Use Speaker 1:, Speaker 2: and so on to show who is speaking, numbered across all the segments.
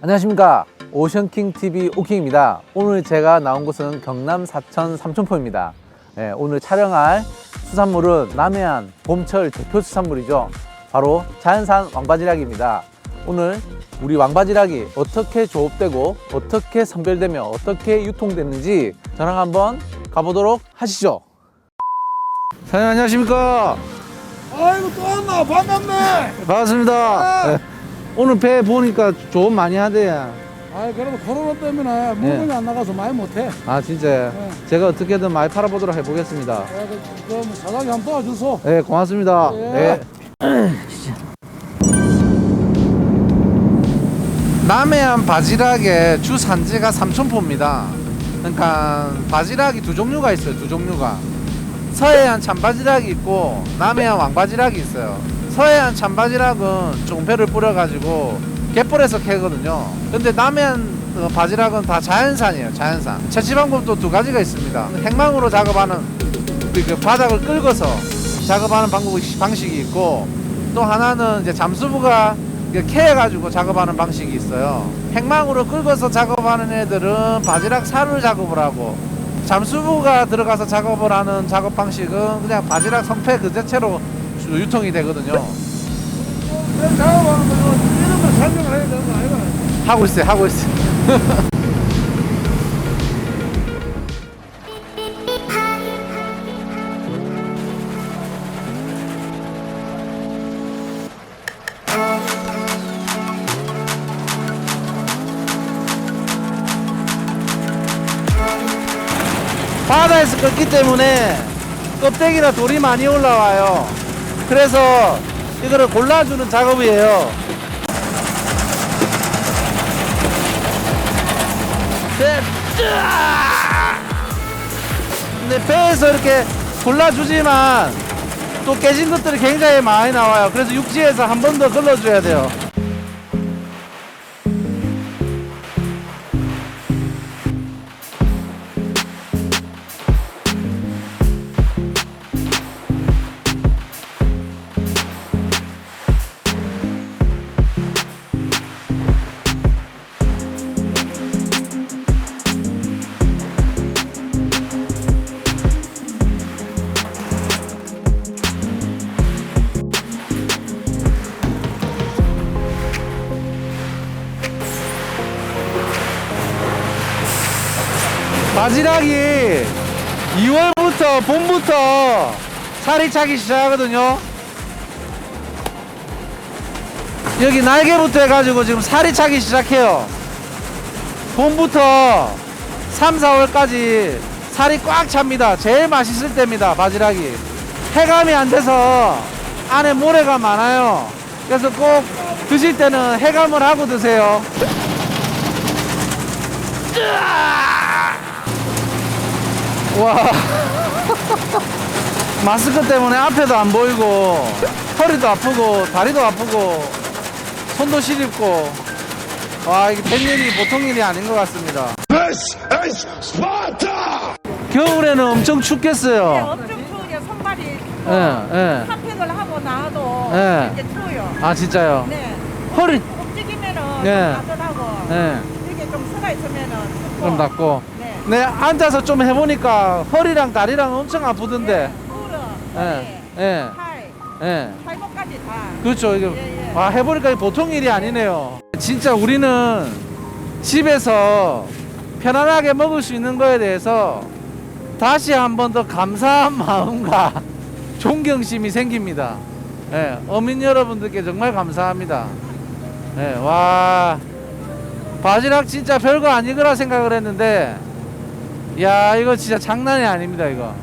Speaker 1: 안녕하십니까 오션킹 TV 오킹입니다. 오늘 제가 나온 곳은 경남 사천 삼천포입니다. 네, 오늘 촬영할 수산물은 남해안 봄철 대표 수산물이죠. 바로 자연산 왕바지락입니다. 오늘 우리 왕바지락이 어떻게 조업되고 어떻게 선별되며 어떻게 유통됐는지 저랑 한번 가보도록 하시죠. 사장님 안녕하십니까?
Speaker 2: 아이고 또 왔나 반갑네.
Speaker 1: 반갑습니다. 네. 오늘 배 보니까 조업 많이 하대요.
Speaker 2: 아이 그러면 코로나 때문에 물건이 안 나가서 많이 못해.
Speaker 1: 아 진짜
Speaker 2: 네.
Speaker 1: 제가 어떻게든 많이 팔아보도록 해보겠습니다.
Speaker 2: 야, 그, 그럼 사장님 한번 도와주소.
Speaker 1: 네 고맙습니다.
Speaker 2: 예.
Speaker 1: 네. 남해안 바지락의 주 산지가 삼천포입니다. 그러니까 바지락이 두 종류가 있어요. 두 종류가 서해안 참바지락이 있고 남해안 왕바지락이 있어요. 서해안 참바지락은 종패를 뿌려가지고 갯벌에서 캐거든요. 근데 남해안 어, 바지락은 다 자연산이에요. 자연산. 채취 방법도 두 가지가 있습니다. 행망으로 작업하는 그- 그 바닥을 긁어서 작업하는 방법 방식이 있고 또 하나는 이제 잠수부가 캐가지고 작업하는 방식이 있어요. 행망으로 긁어서 작업하는 애들은 바지락 살을 작업을 하고 잠수부가 들어가서 작업을 하는 작업 방식은 그냥 바지락 성패 그 자체로 주- 유통이 되거든요.
Speaker 2: 내 작업하는 거 이런 거 설명을 해야 되는 거 아이가?
Speaker 1: 하고 있어요, 하고 있어요. 바다에서 끓기 때문에 껍데기나 돌이 많이 올라와요. 그래서 이거를 골라주는 작업이에요. 배, 으아! 근데 배에서 이렇게 골라주지만 또 깨진 것들이 굉장히 많이 나와요. 그래서 육지에서 한 번 더 걸러줘야 돼요. 바지락이 2월부터 봄부터 살이 차기 시작하거든요. 여기 날개부터 해가지고 지금 살이 차기 시작해요. 봄부터 3, 4월까지 살이 꽉 찹니다. 제일 맛있을 때입니다. 바지락이. 해감이 안 돼서 안에 모래가 많아요. 그래서 꼭 드실 때는 해감을 하고 드세요. 와 마스크 때문에 앞에도 안 보이고 허리도 아프고 다리도 아프고 손도 시립고 와 이게 팬일이 보통 일이 아닌 것 같습니다
Speaker 3: This is Sparta!
Speaker 1: 겨울에는 엄청 춥겠어요
Speaker 4: 엄청 추워요. 손발이
Speaker 1: 예, 예.
Speaker 4: 탑팩을 하고 나와도
Speaker 1: 예.
Speaker 4: 이제 추워요.
Speaker 1: 아 진짜요
Speaker 4: 네.
Speaker 1: 허리
Speaker 4: 움직이면은
Speaker 1: 예.
Speaker 4: 따뜻하고
Speaker 1: 예,
Speaker 4: 이렇게 좀 서가 있으면은 춥고.
Speaker 1: 좀 낫고
Speaker 4: 네.
Speaker 1: 네 앉아서 좀 해보니까 허리랑 다리랑 엄청 아프던데
Speaker 4: 무릎,
Speaker 1: 예,
Speaker 4: 허리,
Speaker 1: 예,
Speaker 4: 팔,
Speaker 1: 예.
Speaker 4: 팔목까지 다.
Speaker 1: 그렇죠. 이게
Speaker 4: 예, 예.
Speaker 1: 와 해보니까 이게 보통 일이 아니네요. 진짜 우리는 집에서 편안하게 먹을 수 있는 거에 대해서 다시 한 번 더 감사한 마음과 존경심이 생깁니다. 예, 어민 여러분들께 정말 감사합니다. 예, 와 바지락 진짜 별거 아니거라 생각을 했는데 야 이거 진짜 장난이 아닙니다 이거.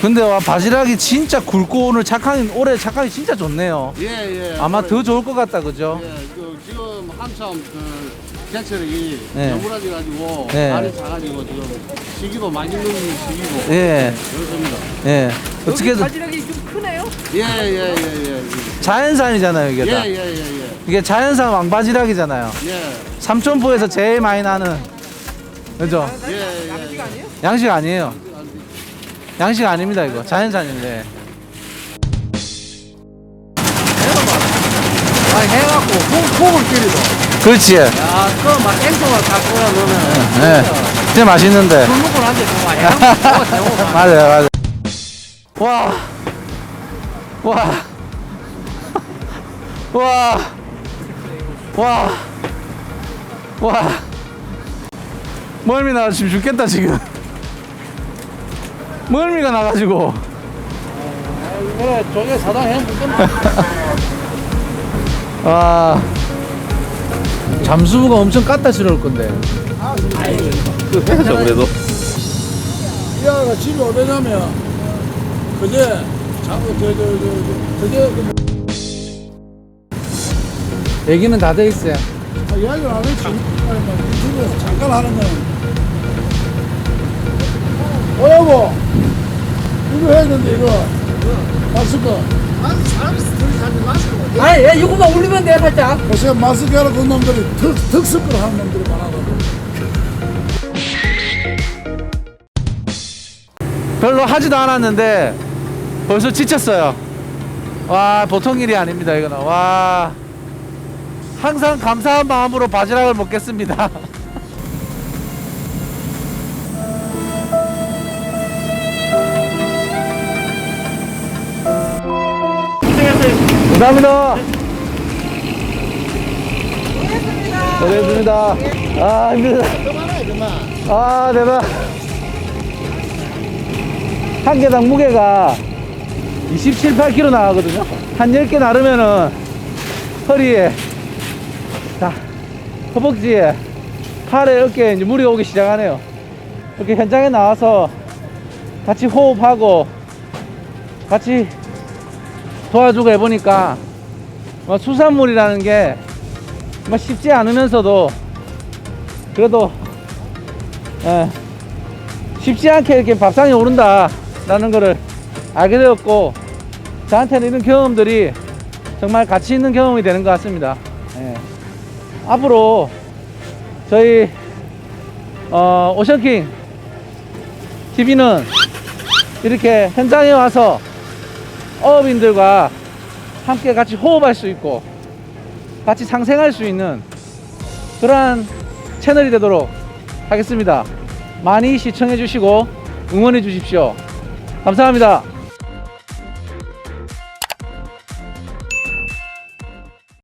Speaker 1: 근데 와 바지락이 진짜 굵고 오늘 착하기 올해 착하기 진짜 좋네요.
Speaker 5: 예, 예.
Speaker 1: 아마 더 좋을 것 같다 그죠?
Speaker 5: 예, 그 지금 한참 그 개철이
Speaker 1: 네.
Speaker 5: 여물하지 가지고
Speaker 1: 네.
Speaker 5: 알이 차가지고 지금 시기도 많이 넣는 시기고
Speaker 1: 예,
Speaker 5: 그렇습니다.
Speaker 1: 예. 어떻게든
Speaker 4: 바지락이 좀 크네요.
Speaker 5: 예, 예, 예, 예.
Speaker 1: 자연산이잖아요 이게
Speaker 5: 예,
Speaker 1: 다.
Speaker 5: 예, 예, 예.
Speaker 1: 이게 자연산 왕바지락이잖아요.
Speaker 5: 예,
Speaker 1: 삼천포에서 제일 많이 나는 그죠?
Speaker 5: 예, 예.
Speaker 1: 양식 아니에요. 양식 아닙니다 이거 자연산인데.
Speaker 5: 해갖고 콩, 콩을 끓이도.
Speaker 1: 그렇지.
Speaker 5: 야, 그막 앵송을 다 끓여 넣으면.
Speaker 1: 네. 진짜 맛있는데.
Speaker 5: 술 먹고 난데 그거 아니야? 그거 제목
Speaker 1: 맞아요, 맞아요. 와, 와, 와, 와, 와. 멀미 나 지금 죽겠다 지금. 멀미가 나가지고.
Speaker 5: 그래, 저게 사당 해 먹겠나?
Speaker 1: 와. 잠수부가 엄청 깠다 지러울 건데. 그 해야죠 그래도.
Speaker 2: 이하가 집에 오래냐면 그제 자꾸 저저저 그제
Speaker 1: 얘기는 다 돼 있어요.
Speaker 2: 아, 이야기를 안 했지. 아니, 뭐, 유튜브에서 잠깐 하는 거는. 어, 여보. 이거 해야 되는데, 이거. 마스크.
Speaker 4: 아니, 야, 이거만 올리면 돼, 살짝.
Speaker 2: 요새 마스크 하러 그 놈들이 특, 특습을 하는 놈들이 많아가지고.
Speaker 1: 별로 하지도 않았는데 벌써 지쳤어요. 와 보통 일이 아닙니다 이거는 와 항상 감사한 마음으로 바지락을 먹겠습니다. 감사합니다. 고생했습니다. 아 힘들다. 아 대박. 한 개당 무게가 27, 8kg 나가거든요. 한 10개 나르면은 허리에, 자, 허벅지에, 팔에, 어깨에 이제 무리가 오기 시작하네요. 이렇게 현장에 나와서 같이 호흡하고 같이 도와주고 해보니까 뭐 수산물이라는 게뭐 쉽지 않으면서도 그래도 예, 쉽지 않게 이렇게 밥상에 오른다라는 거를 알게 되었고 저한테는 이런 경험들이 정말 가치 있는 경험이 되는 것 같습니다. 예. 앞으로 저희 어, 오션킹 TV는 이렇게 현장에 와서 어업인들과 함께 같이 호흡할 수 있고 같이 상생할 수 있는 그러한 채널이 되도록 하겠습니다. 많이 시청해 주시고 응원해 주십시오. 감사합니다.